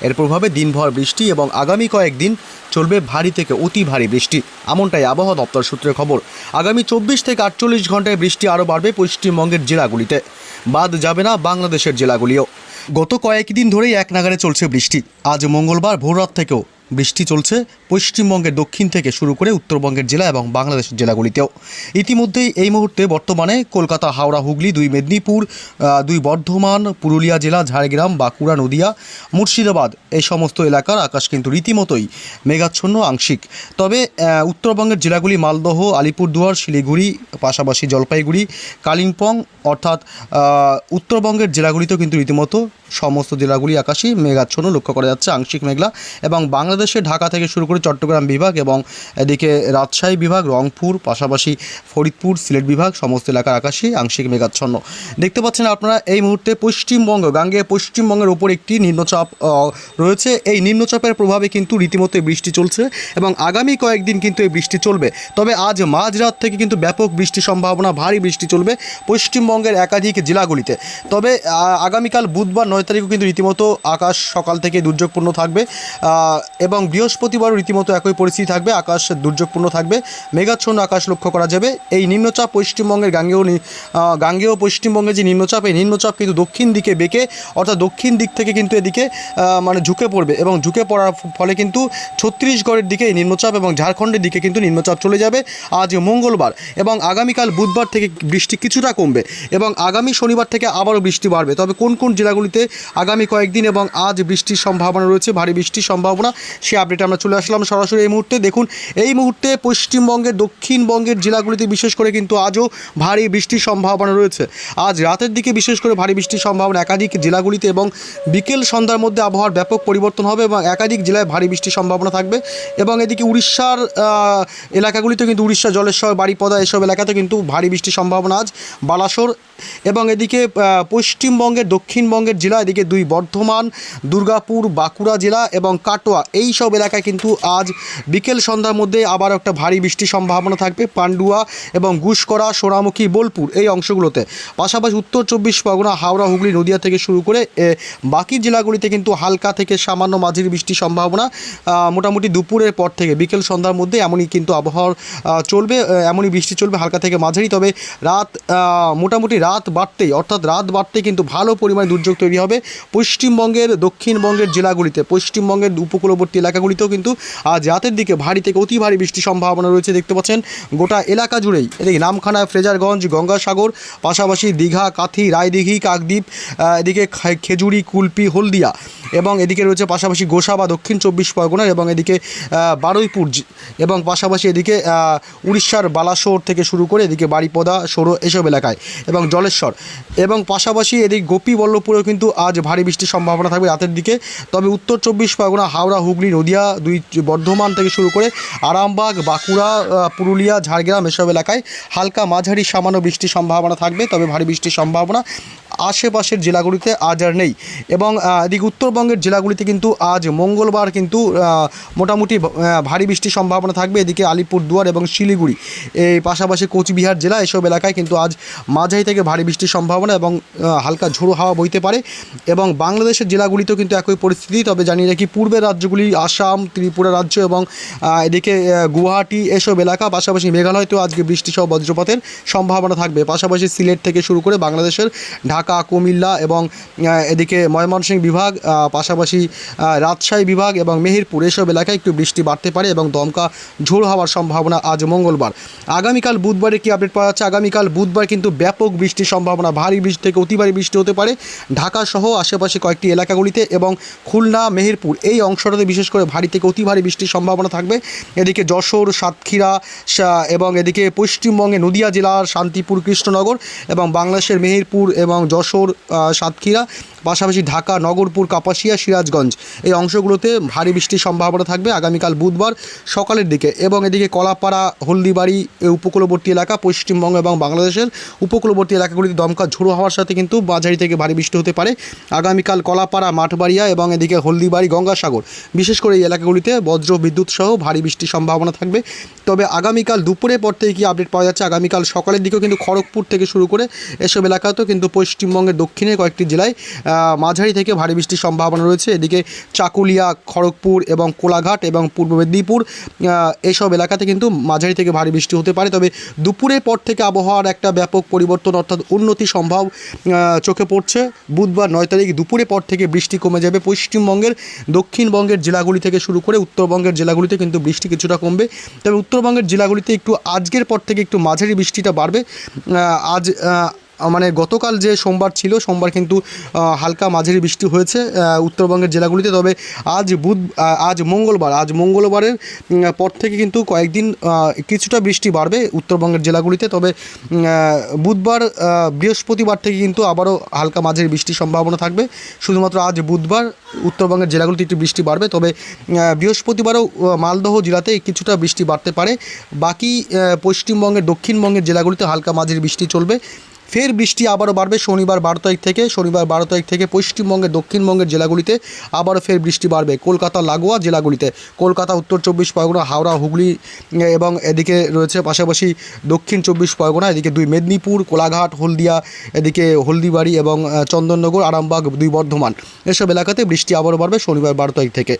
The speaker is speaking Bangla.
এর প্রভাবে দিনভর বৃষ্টি এবং আগামী কয়েকদিন চলবে ভারী থেকে অতি ভারী বৃষ্টি। এমনটাই আবহাওয়া দপ্তর সূত্রে খবর। আগামী চব্বিশ থেকে আটচল্লিশ ঘন্টায় বৃষ্টি আরও বাড়বে পশ্চিমবঙ্গের জেলাগুলিতে। বাদ যাবে না বাংলাদেশের জেলাগুলিও। গত কয়েকদিন ধরেই এক নাগারে চলছে বৃষ্টি। আজ মঙ্গলবার ভোররাত থেকেও বৃষ্টি চলছে পশ্চিমবঙ্গের দক্ষিণ থেকে শুরু করে উত্তরবঙ্গের জেলা এবং বাংলাদেশের জেলাগুলিতেও। ইতিমধ্যেই এই মুহূর্তে বর্তমানে কলকাতা, হাওড়া, হুগলি, দুই মেদিনীপুর দুই বর্ধমান, পুরুলিয়া জেলা, ঝাড়গ্রাম, বাঁকুড়া, নদিয়া, মুর্শিদাবাদ এই সমস্ত এলাকার আকাশ কিন্তু রীতিমতোই মেঘাচ্ছন্ন, আংশিক। তবে উত্তরবঙ্গের জেলাগুলি মালদহ, আলিপুরদুয়ার, শিলিগুড়ি, পাশাপাশি জলপাইগুড়ি, কালিম্পং অর্থাৎ উত্তরবঙ্গের জেলাগুলিতেও কিন্তু রীতিমতো সমস্ত জেলাগুলি আকাশই মেঘাচ্ছন্ন লক্ষ্য করা যাচ্ছে, আংশিক মেঘলা এবং বাংলাদেশে ঢাকা থেকে শুরু করে চট্টগ্রাম বিভাগ এবং এদিকে রাজশাহী বিভাগ, রংপুর, পাশাপাশি ফরিদপুর, সিলেট বিভাগ, সমস্ত এলাকার আকাশই আংশিক মেঘাচ্ছন্ন। দেখতে পাচ্ছেন আপনারা এই মুহূর্তে পশ্চিমবঙ্গ, গাঙ্গে পশ্চিমবঙ্গের ওপর একটি নিম্নচাপ রয়েছে। এই নিম্নচাপের প্রভাবে কিন্তু রীতিমতো বৃষ্টি চলছে এবং আগামী কয়েকদিন কিন্তু এই বৃষ্টি চলবে। তবে আজ মাঝরাত থেকে কিন্তু ব্যাপক বৃষ্টির সম্ভাবনা, ভারী বৃষ্টি চলবে পশ্চিমবঙ্গের একাধিক জেলাগুলিতে। তবে আগামীকাল বুধবার নয় তারিখও কিন্তু রীতিমতো আকাশ সকাল থেকে দুর্যোগপূর্ণ থাকবে। এবং বৃহস্পতিবারও রীতিমতো একই পরিস্থিতি থাকবে, আকাশ দুর্যোগপূর্ণ থাকবে, মেঘাচ্ছন্ন আকাশ লক্ষ্য করা যাবে। এই নিম্নচাপ পশ্চিমবঙ্গের গাঙ্গেয় গাঙ্গেয় পশ্চিমবঙ্গের যে নিম্নচাপ, এই নিম্নচাপ কিন্তু দক্ষিণ দিকে বেঁকে, অর্থাৎ দক্ষিণ দিক থেকে কিন্তু এদিকে মানে ঝুঁকে পড়বে এবং ঝুঁকে পড়ার ফলে কিন্তু ছত্তিশগড়ের দিকে এই নিম্নচাপ এবং ঝাড়খণ্ডের দিকে কিন্তু নিম্নচাপ চলে যাবে আজ মঙ্গলবার। এবং আগামীকাল বুধবার থেকে বৃষ্টি কিছুটা কমবে এবং আগামী শনিবার থেকে আবারও বৃষ্টি বাড়বে। তবে কোন কোন জেলাগুলিতে আগামী কয়েকদিন এবং আজ বৃষ্টির সম্ভাবনা রয়েছে, ভারী বৃষ্টির সম্ভাবনা সে আপডেট আমরা চলে আসলাম। সরাসরি এই মুহূর্তে দেখুন, এই মুহূর্তে পশ্চিমবঙ্গের, দক্ষিণবঙ্গের জেলাগুলিতে বিশেষ করে কিন্তু আজও ভারী বৃষ্টির সম্ভাবনা রয়েছে। আজ রাতের দিকে বিশেষ করে ভারী বৃষ্টির সম্ভাবনা একাধিক জেলাগুলিতে এবং বিকেল সন্ধ্যার মধ্যে আবহাওয়ার ব্যাপক পরিবর্তন হবে এবং একাধিক জেলায় ভারী বৃষ্টির সম্ভাবনা থাকবে এবং এদিকে উড়িষ্যার এলাকাগুলিতে কিন্তু উড়িষ্যা জলেশ্বর বাড়িপদা এসব এলাকাতে কিন্তু ভারী বৃষ্টির সম্ভাবনা আজ। বালাসোর এবং এদিকে পশ্চিমবঙ্গের দক্ষিণবঙ্গের জেলা এদিকে দুই বর্ধমান দুর্গাপুর বাঁকুড়া জেলা এবং কাটোয়া এই সব এলাকায় কিন্তু আজ বিকেল সন্ধ্যার মধ্যে আবার একটা ভারী বৃষ্টির সম্ভাবনা থাকবে। পান্ডুয়া এবং গুসকরা সোনামুখী বোলপুর এই অংশগুলোতে। পাশাপাশি উত্তর চব্বিশ পরগনা হাওড়া হুগলি নদিয়া থেকে শুরু করে বাকি জেলাগুলিতে কিন্তু হালকা থেকে সামান্য মাঝারি বৃষ্টির সম্ভাবনা মোটামুটি দুপুরের পর থেকে বিকেল সন্ধ্যার মধ্যে এমনই কিন্তু আবহাওয়ার আহ, চলবে এমনই বৃষ্টি চলবে হালকা থেকে মাঝারি। তবে রাত মোটামুটি রাত বাড়তেই, অর্থাৎ রাত বাড়তেই কিন্তু ভালো পরিমাণে দুর্যোগ তৈরি হবে পশ্চিমবঙ্গের, দক্ষিণবঙ্গের জেলাগুলিতে। পশ্চিমবঙ্গের উপকূলবর্তী এলাকাগুলিতেও কিন্তু আজ রাতের দিকে ভারী থেকে অতি ভারী বৃষ্টির সম্ভাবনা রয়েছে, দেখতে পাচ্ছেন। গোটা এলাকা জুড়েই, এদিকে নামখানা, ফ্রেজারগঞ্জ, গঙ্গাসাগর, পাশাপাশি দীঘা, কাথি, রায়দিঘি, কাকদ্বীপ এদিকে খেজুরি, কুলপি, হলদিয়া এবং এদিকে রয়েছে পাশাপাশি গোসা বা দক্ষিণ চব্বিশ পরগনার এবং এদিকে বারুইপুর এবং পাশাপাশি এদিকে উড়িষ্যার বালাসোর থেকে শুরু করে এদিকে বাড়িপদা সৌর এসব এলাকায় এবং জলেশ্বর। এবং পাশাপাশি এদিকে গোপীবল্লভপুরেও কিন্তু আজ ভারী বৃষ্টির সম্ভাবনা থাকবে রাতের দিকে। তবে উত্তর চব্বিশ পরগনা, হাওড়া, হুগলি, নদিয়া দুই বর্ধমান থেকে শুরু করে আরামবাগ, বাঁকুড়া পুরুলিয়া, ঝাড়গ্রাম এসব এলাকায় হালকা মাঝারি সামান্য বৃষ্টির সম্ভাবনা থাকবে। তবে ভারী বৃষ্টির সম্ভাবনা আশেপাশের জেলাগুলিতে আজ আর নেই। এবং এদিক উত্তরবঙ্গের জেলাগুলিতে কিন্তু আজ মঙ্গলবার কিন্তু মোটামুটি ভারী বৃষ্টির সম্ভাবনা থাকবে। এদিকে আলিপুরদুয়ার এবং শিলিগুড়ি, এই পাশাপাশি কোচবিহার জেলা এসব এলাকায় কিন্তু আজ মাঝারি থেকে ভারী বৃষ্টির সম্ভাবনা এবং হালকা ঝোড়ো হাওয়া বইতে পারে এবং বাংলাদেশের জেলাগুলিতেও কিন্তু একই পরিস্থিতি। তবে জানিয়ে রাখি, পূর্বের রাজ্যগুলি আসাম, ত্রিপুরা রাজ্য এবং এদিকে গুয়াহাটি এসব এলাকা, পাশাপাশি মেঘালয়তেও আজকে বৃষ্টি সহ বজ্রপাতের সম্ভাবনা থাকবে। পাশাপাশি সিলেট থেকে শুরু করে বাংলাদেশের ঢাকা, কুমিল্লা এবং এদিকে ময়মনসিংহ বিভাগ পাশাপাশি রাজশাহী বিভাগ এবং মেহেরপুর এসব এলাকায় একটু বৃষ্টি বাড়তে পারে এবং দমকা ঝোড়ো হওয়ার সম্ভাবনা আজ মঙ্গলবার। আগামীকাল বুধবারে কি আপডেট পাওয়া যাচ্ছে? আগামীকাল বুধবার কিন্তু ব্যাপক বৃষ্টি বৃষ্টির সম্ভাবনা, ভারী বৃষ্টি থেকে অতি ভারী বৃষ্টি হতে পারে। ঢাকা সহ আশেপাশে কয়েকটি এলাকাগুলিতে এবং খুলনা, মেহেরপুর এই অংশটাতে বিশেষ করে ভারী থেকে অতি ভারী বৃষ্টির সম্ভাবনা থাকবে। এদিকে যশোর, সাতক্ষীরা এবং এদিকে পশ্চিমবঙ্গে নদিয়া জেলার শান্তিপুর, কৃষ্ণনগর এবং বাংলাদেশের মেহেরপুর এবং যশোর সাতক্ষীরা, পাশাপাশি ঢাকা, নগরপুর, কাপাসিয়া, সিরাজগঞ্জ এই অংশগুলোতে ভারী বৃষ্টির সম্ভাবনা থাকবে আগামীকাল বুধবার সকালের দিকে। এবং এদিকে কলাপাড়া, হলদিবাড়ি উপকূলবর্তী এলাকা, পশ্চিমবঙ্গ এবং বাংলাদেশের উপকূলবর্তী এলাকাগুলিতে দমকা ঝোড়ো হওয়ার সাথে কিন্তু মাঝারি থেকে ভারী বৃষ্টি হতে পারে। আগামীকাল কলাপাড়া মাঠবাড়িয়া এবং এদিকে হলদিবাড়ি গঙ্গাসাগর বিশেষ করে এই এলাকাগুলিতে বজ্র বিদ্যুৎ সহ ভারী বৃষ্টির সম্ভাবনা থাকবে। তবে আগামীকাল দুপুরের পর থেকে কি আপডেট পাওয়া যাচ্ছে? আগামীকাল সকালের দিকেও কিন্তু খড়গপুর থেকে শুরু করে এসব এলাকাতেও কিন্তু পশ্চিমবঙ্গের দক্ষিণে কয়েকটি জেলায় মাঝারি থেকে ভারী বৃষ্টির সম্ভাবনা রয়েছে। এদিকে চাকুলিয়া খড়গপুর এবং কোলাঘাট এবং পূর্ব মেদিনীপুর আহ, এইসব এলাকাতে কিন্তু মাঝারি থেকে ভারী বৃষ্টি হতে পারে। তবে দুপুরের পর থেকে আবহাওয়ার একটা ব্যাপক পরিবর্তন অর্থাৎ উন্নতি সম্ভব চোখে পড়ছে। বুধবার নয় তারিখ দুপুরে পর থেকে বৃষ্টি কমে যাবে। পশ্চিমবঙ্গের, দক্ষিণবঙ্গের জেলাগুলি থেকে শুরু করে উত্তরবঙ্গের জেলাগুলিতে কিন্তু বৃষ্টি কিছুটা কমবে। তবে উত্তরবঙ্গের জেলাগুলিতে একটু আজকের পর থেকে একটু মাঝারি বৃষ্টিটা বাড়বে। আজ মানে গতকাল যে সোমবার ছিল, সোমবার কিন্তু হালকা মাঝারি বৃষ্টি হয়েছে উত্তরবঙ্গের জেলাগুলিতে। তবে আজ বুধ আজ মঙ্গলবার, আজ মঙ্গলবারের পর থেকে কিন্তু কয়েকদিন কিছুটা বৃষ্টি বাড়বে উত্তরবঙ্গের জেলাগুলিতে। তবে বুধবার বৃহস্পতিবার থেকে কিন্তু আবারও হালকা মাঝারি বৃষ্টির সম্ভাবনা থাকবে। শুধুমাত্র আজ বুধবার উত্তরবঙ্গের জেলাগুলিতে একটু বৃষ্টি বাড়বে। তবে বৃহস্পতিবারও মালদহ জেলাতে কিছুটা বৃষ্টি বাড়তে পারে। বাকি পশ্চিমবঙ্গের, দক্ষিণবঙ্গের জেলাগুলিতে হালকা মাঝারি বৃষ্টি চলবে। ফের বৃষ্টি আবারও বাড়বে। শনিবার বারো তারিখ থেকে, শনিবার বারো তারিখ থেকে পশ্চিমবঙ্গের, দক্ষিণবঙ্গের জেলাগুলিতে আবারও ফের বৃষ্টি বাড়বে। কলকাতা, লাগোয়া জেলাগুলিতে। কলকাতা, উত্তর চব্বিশ পরগনা, হাওড়া, হুগলি এবং এদিকে রয়েছে পাশাপাশি দক্ষিণ চব্বিশ পরগনা, এদিকে দুই মেদিনীপুর, কোলাঘাট, হলদিয়া, এদিকে হলদিবাড়ি এবং চন্দননগর, আরামবাগ, দুই বর্ধমান। এসব এলাকাতে বৃষ্টি আবারও বাড়বে শনিবার বারো তারিখ থেকে।